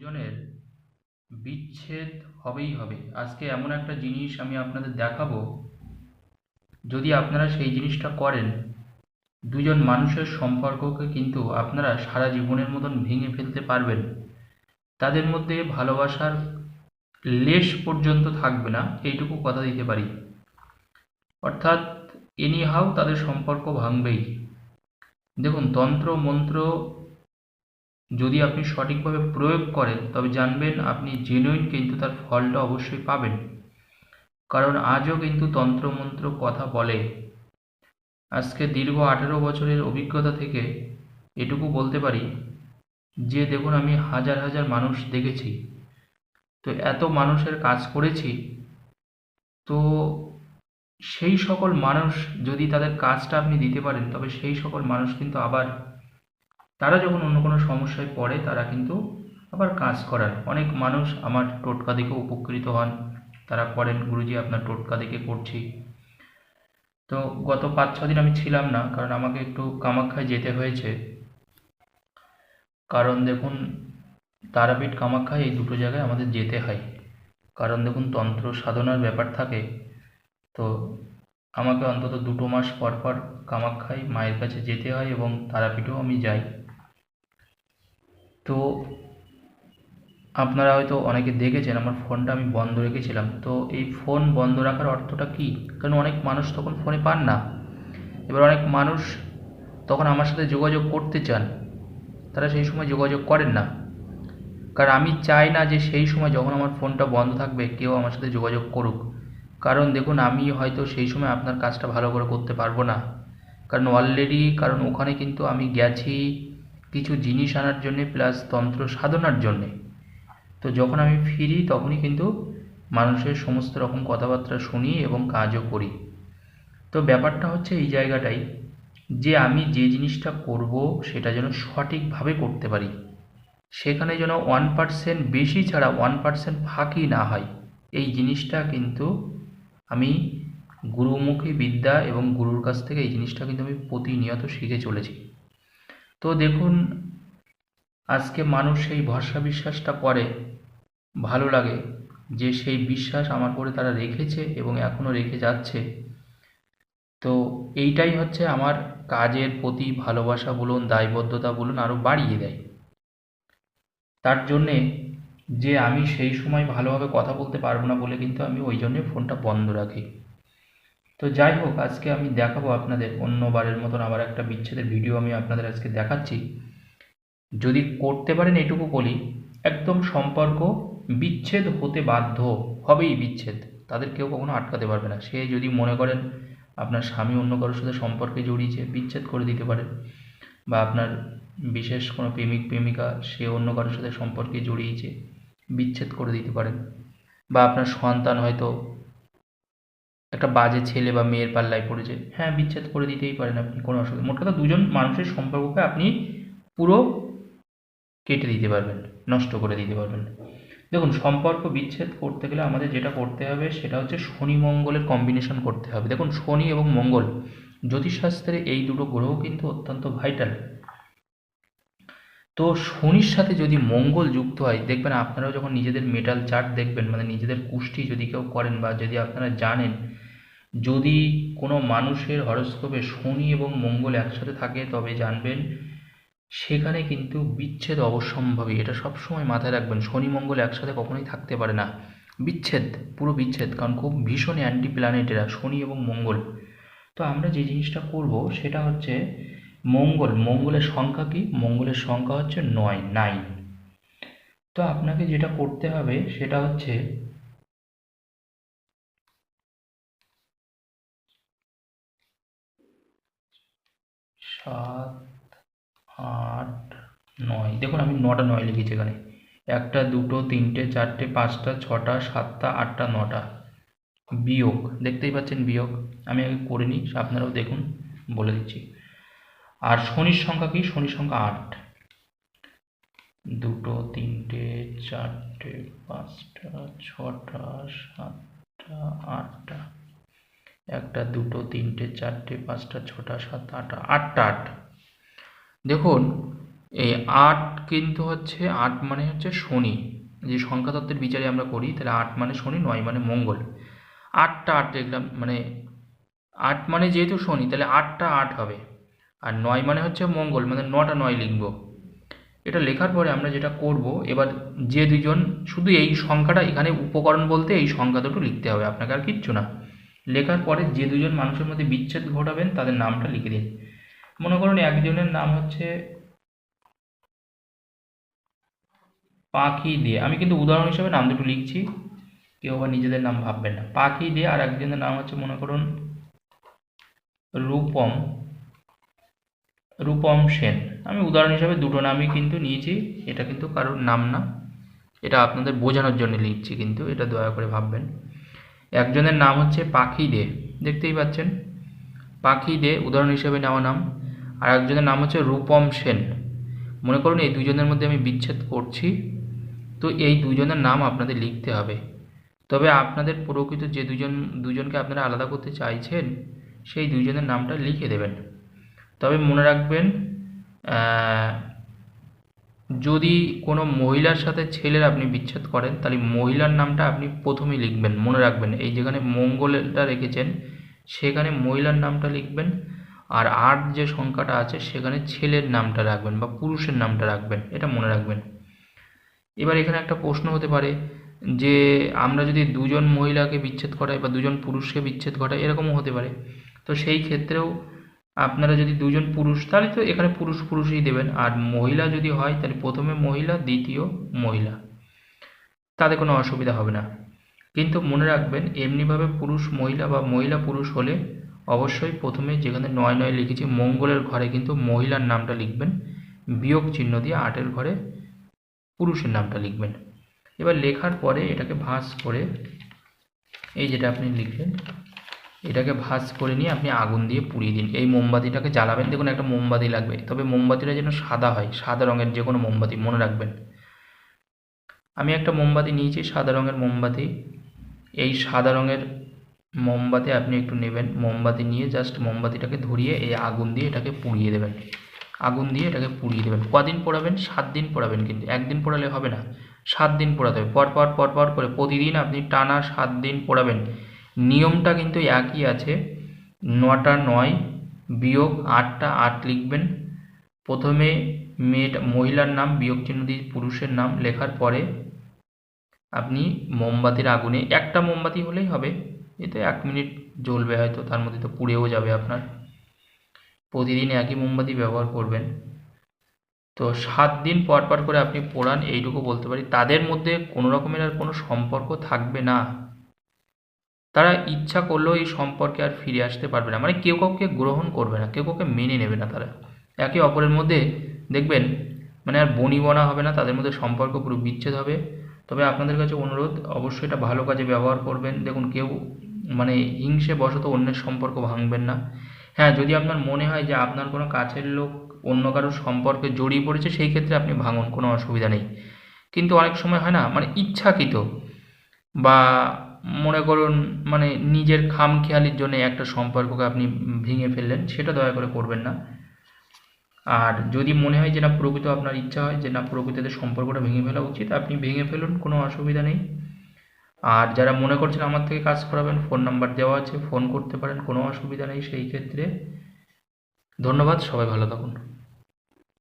দুজনের বিচ্ছেদ হবেই হবে। আজকে এমন একটা জিনিস আমি আপনাদের দেখাবো। যদি আপনারা সেই জিনিসটা করেন, দুজন মানুষের সম্পর্ককে কিন্তু আপনারা সারা জীবনের মতন ভেঙে ফেলতে পারবেন। তাদের মধ্যে ভালোবাসার লেশ পর্যন্ত থাকবে না, এইটুকু কথা দিতে পারি। অর্থাৎ এনি হাউ তাদের সম্পর্ক ভাঙবেই। দেখুন, তন্ত্র, মন্ত্র যদি আপনি সঠিকভাবে প্রয়োগ করেন, তবে জানবেন আপনি জেনুইন কিন্তু তার ফলটা অবশ্যই পাবেন। কারণ আজও কিন্তু তন্ত্রমন্ত্র কথা বলে। আজকে দীর্ঘ আঠেরো বছরের অভিজ্ঞতা থেকে এটুকু বলতে পারি যে, দেখুন, আমি হাজার হাজার মানুষ দেখেছি। তো এত মানুষের কাজ করেছি। তো সেই সকল মানুষ যদি তাদের কাজটা আপনি দিতে পারেন, তবে সেই সকল মানুষ কিন্তু আবার তারা যখন অন্য কোনো সমস্যায় পড়ে, তারা কিন্তু আবার কাজ করার। অনেক মানুষ আমার টোটকা দেখে উপকৃত হন। তারা করেন গুরুজি, আপনার টোটকা দেখে করছি। তো গত পাঁচ ছ দিন আমি ছিলাম না, কারণ আমাকে একটু কামাখ্যায় যেতে হয়েছে। কারণ দেখুন, তারাপীঠ কামাখ্যায় এই দুটো জায়গায় আমাদের যেতে হয়। কারণ দেখুন, তন্ত্র সাধনার ব্যাপার থাকে। তো আমাকে অন্তত দুটো মাস পর পর কামাখ্যায় মায়ের কাছে যেতে হয় এবং তারাপীঠেও আমি যাই। তো আপনারা হয়তো অনেকে দেখেছেন, আমার ফোনটা আমি বন্ধ রেখেছিলাম। তো এই ফোন বন্ধ রাখার অর্থটা কী? কারণ অনেক মানুষ তখন ফোনে পান না। এবার অনেক মানুষ তখন আমার সাথে যোগাযোগ করতে চান। তারা সেই সময় যোগাযোগ করেন না। কারণ আমি চাই না যে সেই সময় যখন আমার ফোনটা বন্ধ থাকবে, কেউ আমার সাথে যোগাযোগ করুক। কারণ দেখুন, আমি হয়তো সেই সময় আপনার কাজটা ভালো করে করতে পারব না। কারণ অলরেডি কারণ ওখানে কিন্তু আমি গেছি কিছু জিনিস আনার জন্যে প্লাস তন্ত্র সাধনার জন্যে। তো যখন আমি ফিরি, তখনই কিন্তু মানুষের সমস্ত রকম কথাবার্তা শুনি এবং কাজও করি। তো ব্যাপারটা হচ্ছে এই জায়গাটাই যে আমি যে জিনিসটা করব, সেটা যেন সঠিকভাবে করতে পারি। সেখানে যেন ওয়ান পার্সেন্ট বেশি ছাড়া ওয়ান পার্সেন্ট ফাঁকি না হয়। এই জিনিসটা কিন্তু আমি গুরুমুখী বিদ্যা এবং গুরুর কাছ থেকে এই জিনিসটা কিন্তু আমি প্রতিনিয়ত শিখে চলেছি। তো দেখুন, আজকে মানুষ সেই ভরসা বিশ্বাসটা করে, ভালো লাগে যে সেই বিশ্বাস আমার করে তারা রেখেছে এবং এখনও রেখে যাচ্ছে। তো এইটাই হচ্ছে আমার কাজের প্রতি ভালোবাসা বলুন, দায়বদ্ধতা বলুন আরও বাড়িয়ে দেয়। তার জন্যে যে আমি সেই সময় ভালোভাবে কথা বলতে পারব না বলে কিন্তু আমি ওই জন্যে ফোনটা বন্ধ রাখি। তো যাই হোক, আজকে আমি দেখাবো আপনাদের অন্যবারের মতন আবার একটা বিচ্ছেদের ভিডিও আমি আপনাদের আজকে দেখাচ্ছি। যদি করতে পারেন এটুকু বলি একদম সম্পর্ক বিচ্ছেদ হতে বাধ্য হবেই বিচ্ছেদ। তাদের কেউ কখনো আটকাতে পারবে না। সে যদি মনে করেন আপনার স্বামী অন্য কারোর সাথে সম্পর্কে জড়িয়েছে, বিচ্ছেদ করে দিতে পারে। বা আপনার বিশেষ কোনো প্রেমিক, প্রেমিকা, সে অন্য কারোর সাথে সম্পর্কে জড়িয়েছে, বিচ্ছেদ করে দিতে পারেন বা আপনার সন্তান হয়তো একটা বাজে ছেলে বা মেয়ের পাল্লায় পড়েছে হ্যাঁ বিচ্ছেদ করে দিতেই পারেন আপনি, কোনো অসুবিধা মোট কথা দুজন মানুষের সম্পর্ককে আপনি পুরো কেটে দিতে পারবেন, নষ্ট করে দিতে পারবেন। দেখুন, সম্পর্ক বিচ্ছেদ করতে গেলে আমাদের যেটা করতে হবে সেটা হচ্ছে শনি মঙ্গলের কম্বিনেশন করতে হবে। দেখুন, শনি এবং মঙ্গল জ্যোতিষশাস্ত্রে এই দুটো গ্রহ কিন্তু অত্যন্ত ভাইটাল তো শনির সাথে যদি মঙ্গল যুক্ত হয়, দেখবেন আপনারাও যখন নিজেদের মেটাল চার্ট দেখবেন মানে নিজেদের কুষ্টি যদি কেউ করেন বা যদি আপনারা জানেন যদি কোনো মানুষের হরস্কোপে শনি এবং মঙ্গল একসাথে থাকে, তবে জানবেন সেখানে কিন্তু বিচ্ছেদ অবশ্যম্ভাবী এটা সবসময় মাথায় রাখবেন। শনি, মঙ্গল একসাথে কখনোই থাকতে পারে না। বিচ্ছেদ, পুরো বিচ্ছেদ, কারণ খুব ভীষণ অ্যান্টি প্ল্যানেট এরা শনি এবং মঙ্গল। তো আমরা যে জিনিসটা করব, সেটা হচ্ছে মঙ্গল। মঙ্গলের সংখ্যা কি? মঙ্গলের সংখ্যা হচ্ছে নয় নাইন তো আপনাকে যেটা করতে হবে, সেটা হচ্ছে সাত, আট, নয়। দেখুন, আমি নটা, নয় লিখেছি এখানে। একটা, দুটো, তিনটে, চারটে, পাঁচটা, ছটা, সাতটা, আটটা, নটা। বিয়োগ। দেখতেই পাচ্ছেন বিয়োগ। আমি আগে করে নিই আপনারাও দেখুন, বলে দিচ্ছি। আর শনির সংখ্যা কি? শনির সংখ্যা আট। দুটো, তিনটে, চারটে, পাঁচটা, ছটা, সাতটা, আটটা। একটা, দুটো, তিনটে, চারটে, পাঁচটা, ছটা সাত আটটা আটটা, আট। দেখুন, এই আট কিন্তু হচ্ছে, আট মানে হচ্ছে শনি। যে সংখ্যা তত্ত্বের বিচারে আমরা করি, তাহলে আট মানে শনি, নয় মানে মঙ্গল। আটটা আট দেখলাম মানে আট মানে যেহেতু শনি, তাহলে আটটা আট হবে। আর নয় মানে হচ্ছে মঙ্গল মানে নটা নয় লিখব। এটা লেখার পরে আমরা যেটা করব, এবার যে দুজন শুধু এই সংখ্যাটা এখানে উপকরণ বলতে এই সংখ্যা দুটো লিখতে হবে, আপনাকে আর কিচ্ছু না। লেখার পরে যে দুজন মানুষের মধ্যে বিচ্ছেদ ঘটাবেন, তাদের নামটা লিখে দিন। মনে করুন একজনের নাম হচ্ছে পাখি দিয়ে আমি কিন্তু উদাহরণ হিসেবে নাম দুটো লিখছি। কেউ আবার নিজেদের নাম ভাববেন না। পাখি দিয়ে আর একজনের নাম হচ্ছে, মনে করুন, রূপম রূপম সেন। আমি উদাহরণ হিসাবে দুটো নামই কিন্তু নিয়েছি। এটা কিন্তু কারোর নাম না। এটা আপনাদের বোঝানোর জন্য লিখছি কিন্তু। এটা দয়া করে ভাববেন। একজনের নাম হচ্ছে পাখি দে, দেখতেই পাচ্ছেন? পাখি দে, উদাহরণ হিসেবে নেওয়া নাম। আর একজনের নাম হচ্ছে রূপম সেন। মনে করুন এই দুজনের মধ্যে আমি বিচ্ছেদ করছি, তো এই দুজনের নাম আপনাদের লিখতে হবে। তবে আপনাদের প্রকৃত যে দুজন, দুজনকে আপনারা আলাদা করতে চাইছেন, সেই দুজনের নামটা লিখে দেবেন। তবে মনে রাখবেন যদি কোনো মহিলার সাথে ছেলের আপনি বিচ্ছেদ করেন, তাহলে মহিলার নামটা আপনি প্রথমেই লিখবেন, মনে রাখবেন। এই যেখানে মঙ্গলটা রেখেছেন, সেখানে মহিলার নামটা লিখবেন, আর আট যে সংখ্যাটা আছে, সেখানে ছেলের নামটা রাখবেন বা পুরুষের নামটা রাখবেন, এটা মনে রাখবেন। এবার এখানে একটা প্রশ্ন হতে পারে যে, আমরা যদি দুজন মহিলাকে বিচ্ছেদ করাই বা দুজন পুরুষকে বিচ্ছেদ ঘটাই এরকমও হতে পারে। তো সেই ক্ষেত্রেও আপনারা যদি দুজন পুরুষ, তাহলে তো এখানে পুরুষ পুরুষই দেবেন। আর মহিলা যদি হয়, তাহলে প্রথমে মহিলা, দ্বিতীয় মহিলা। তাতে কোনো অসুবিধা হবে না। কিন্তু মনে রাখবেন, এমনিভাবে পুরুষ মহিলা বা মহিলা পুরুষ হলে অবশ্যই প্রথমে যেখানে নয় নয় লিখেছি, মঙ্গলের ঘরে কিন্তু মহিলার নামটা লিখবেন। বিয়োগ চিহ্ন দিয়ে আটের ঘরে পুরুষের নামটা লিখবেন। এবার লেখার পরে এটাকে ভাঁজ করে, এই যেটা আপনি লিখলেন এটাকে ভাঁজ করে নিয়ে আপনি আগুন দিয়ে পুড়িয়ে দিন। এই মোমবাতিটাকে জ্বালাবেন। দেখুন, একটা মোমবাতি লাগবে। তবে মোমবাতিটা যেন সাদা হয়, সাদা রঙের যে কোনো মোমবাতি, মনে রাখবেন। আমি একটা মোমবাতি নিয়েছি, সাদা রঙের মোমবাতি। এই সাদা রঙের মোমবাতি আপনি একটু নেবেন। মোমবাতি নিয়ে জাস্ট মোমবাতিটাকে ধরিয়ে এই আগুন দিয়ে এটাকে পুড়িয়ে দেবেন। আগুন দিয়ে এটাকে পুড়িয়ে দেবেন। কদিন পোড়াবেন? সাত দিন পোড়াবেন কিন্তু। একদিন পোড়ালে হবে না। সাত দিন পোড়াতে হবে। পরপর পরপর পর পর করে প্রতিদিন আপনি টানা সাত দিন পোড়াবেন। নিয়মটা কিন্তু একই আছে। নটা নয় বিয়োগ আটটা আট লিখবেন। প্রথমে মেয়েটা, মহিলার নাম বিয়োগ চিহ্ন দিয়ে পুরুষের নাম লেখার পরে আপনি মোমবাতির আগুনে, একটা মোমবাতি হলেই হবে। এতে এক মিনিট জ্বলবে হয়তো, তার মধ্যে তো পুড়েও যাবে আপনার। প্রতিদিন একই মোমবাতি ব্যবহার করবেন। তো সাত দিন পর পর করে আপনি পোড়ান, এইটুকু বলতে পারি। তাদের মধ্যে কোনো রকমের আর কোনো সম্পর্ক থাকবে না। তারা ইচ্ছা করলেও এই সম্পর্কে আর ফিরে আসতে পারবে না। মানে কেউ কাউকে গ্রহণ করবে না, কেউ কাউকে মেনে নেবে না তারা। একে অপরের মধ্যে দেখবেন মানে আর বনিবনা হবে না, তাদের মধ্যে সম্পর্ক পুরো বিচ্ছেদ হবে। তবে আপনাদের কাছে অনুরোধ, অবশ্যই এটা ভালো কাজে ব্যবহার করবেন। দেখুন, কেউ মানে হিংসে বশত অন্যের সম্পর্ক ভাঙবেন না। হ্যাঁ যদি আপনার মনে হয় যে আপনার কোনো কাছের লোক অন্য কারোর সম্পর্কে জড়িয়ে পড়েছে, সেই ক্ষেত্রে আপনি ভাঙুন, কোনো অসুবিধা নেই। কিন্তু অনেক সময় হয় না মানে ইচ্ছাকৃত বা মনে করুন মানে নিজের খামখেয়ালির জন্য একটা সম্পর্ককে আপনি ভেঙে ফেললেন, সেটা দয়া করে করবেন না। আর যদি মনে হয় যে না, প্রকৃত আপনার ইচ্ছা হয় যে না, প্রকৃতিতে সম্পর্কটা ভেঙে ফেলা উচিত, আপনি ভেঙে ফেলুন, কোনো অসুবিধা নেই। আর যারা মনে করছেন আমার থেকে কাজ করাবেন, ফোন নাম্বার দেওয়া আছে, ফোন করতে পারেন, কোনো অসুবিধা নেই সেই ক্ষেত্রে। ধন্যবাদ, সবাই ভালো থাকুন।